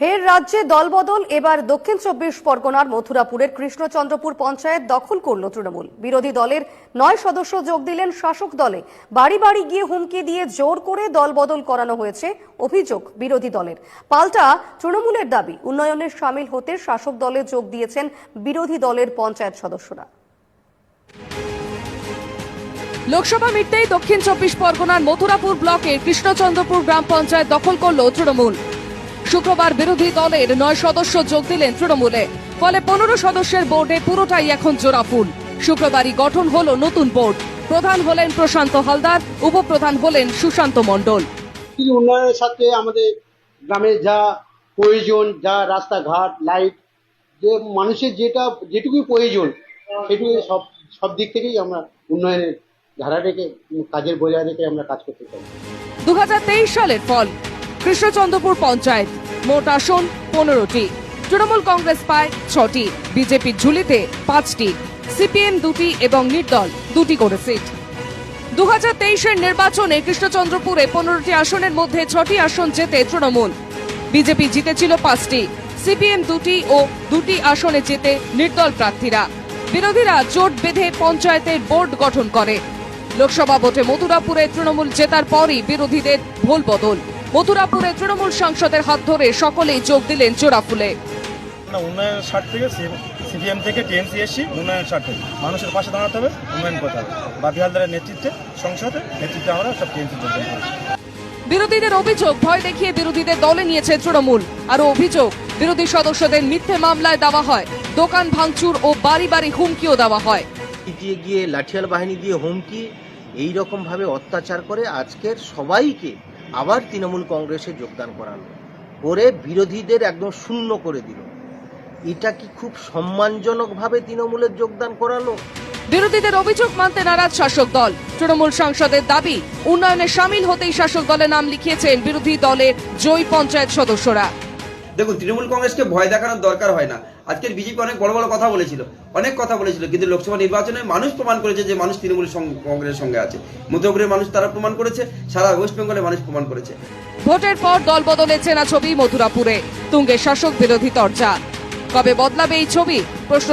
ফের রাজ্যে দলবদল, এবার দক্ষিণ চব্বিশ পরগনার মথুরাপুরের কৃষ্ণচন্দ্রপুর পঞ্চায়েত দখল করল তৃণমূল। বিরোধী দলের নয় সদস্য যোগ দিলেন শাসক দলে। বাড়ি বাড়ি গিয়ে হুমকি দিয়ে জোর করে দলবদল করানো হয়েছে অভিযোগ বিরোধী দলের। পাল্টা তৃণমূলের দাবি উন্নয়নের সামিল হতে শাসক দলে যোগ দিয়েছেন বিরোধী দলের পঞ্চায়েত সদস্যরা। লোকসভা মিটতেই দক্ষিণ চব্বিশ পরগনার মথুরাপুর ব্লকের কৃষ্ণচন্দ্রপুর গ্রাম পঞ্চায়েত দখল করল তৃণমূল। শুক্রবার বিরোধী দলের নয় সদস্য যোগ দিলেন তৃণমূলে। ফলে পনেরো সদস্যের বোর্ডে পুরোটাই এখন জোড়াফুল শুক্রবারই গঠন হলো নতুন বোর্ড। প্রধান হলেন প্রশান্ত হালদার উপপ্রধান হলেন সুশান্ত মণ্ডল। উন্নয়নের সাথে আমাদের গ্রামে যা প্রয়োজন যা রাস্তাঘাট লাইট যে মানুষের যেটা যেটুকু প্রয়োজন সেটুকু সব সব দিক থেকেই আমরা উন্নয়নের ধারা রেখে কাজের বজায় রেখে আমরা কাজ করতে চাই। দু হাজার তেইশ সালের ফল। কৃষ্ণচন্দ্রপুর পঞ্চায়েত। মোট আসন পনেরোটি। তৃণমূল কংগ্রেস পায় ছটি। বিজেপির ঝুলিতে পাঁচটি। সিপিএম দুটি এবং নির্দল দুটি করে সিট। দু হাজার তেইশের নির্বাচনে কৃষ্ণচন্দ্রপুরে পনেরোটি আসনের মধ্যে ছটি আসন জেতে তৃণমূল। বিজেপি জিতেছিল পাঁচটি। সিপিএম দুটি ও দুটি আসনে জেতে নির্দল প্রার্থীরা। বিরোধীরা জোট বেঁধে পঞ্চায়েতের বোর্ড গঠন করে। লোকসভা ভোটে মথুরাপুরে তৃণমূল জেতার পরই বিরোধীদের ভোল বদল। মথুরাপুরে তৃণমূল সাংসদের হাত ধরে সকলেই যোগ দিলেন চোরাফুলে আমরা উন্নয়নের স্বার্থ থেকে সিপিএম থেকে টিএমসি এসছি উন্নয়নের স্বার্থে। মানুষের পাশে দাঁড়াতে হবে উন্নয়ন করতে হবে। বাপি হালদারের নেতৃত্বে সংসদে নেতৃত্বে আমরা সব টিএমসি বিরোধীদের অভিযোগ ভয় দেখিয়ে বিরোধীদের দলে নিয়েছে তৃণমূল। আরও অভিযোগ বিরোধী সদস্যদের মিথ্যে মামলায় দেওয়া হয় দোকান ভাঙচুর ও বাড়ি বাড়ি হুমকিও দেওয়া হয়। দিয়ে গিয়ে লাঠিয়াল বাহিনী দিয়ে হুমকি এই রকম ভাবে অত্যাচার করে আজকের সবাইকে আবার তৃণমূল কংগ্রেসে যোগদান করালো। করে বিরোধীদের একদম শূন্য করে দিল। এটা কি খুব সম্মানজনকভাবে তৃণমূলের যোগদান করালো? বিরোধীদের অভিযোগ মানতে নারাজ শাসক দল। তৃণমূল সাংসদের দাবি উন্নয়নে সামিল হতেই শাসক দলে নাম লিখিয়েছেন বিরোধী দলের জয়ী পঞ্চায়েত সদস্যরা। দেখুন তৃণমূল কংগ্রেসকে ভয় দেখানোর দরকার হয় না। আজকের বিজেপি অনেক বড় বড় কথা বলেছিল, অনেক কথা বলেছিল, কিন্তু লোকসভা নির্বাচনে মানুষ প্রমাণ করেছে যে মানুষ তৃণমূল কংগ্রেসের সঙ্গে আছে। মধ্যপুরের মানুষ তারা প্রমাণ করেছে, সারা ওয়েস্ট বেঙ্গলে মানুষ প্রমাণ করেছে। ভোটের পর দল বদলেছে চেনা ছবি মথুরাপুরে তুঙ্গে শাসক বিরোধী তর্চা কবে বদলাবে এই ছবি? প্রশ্ন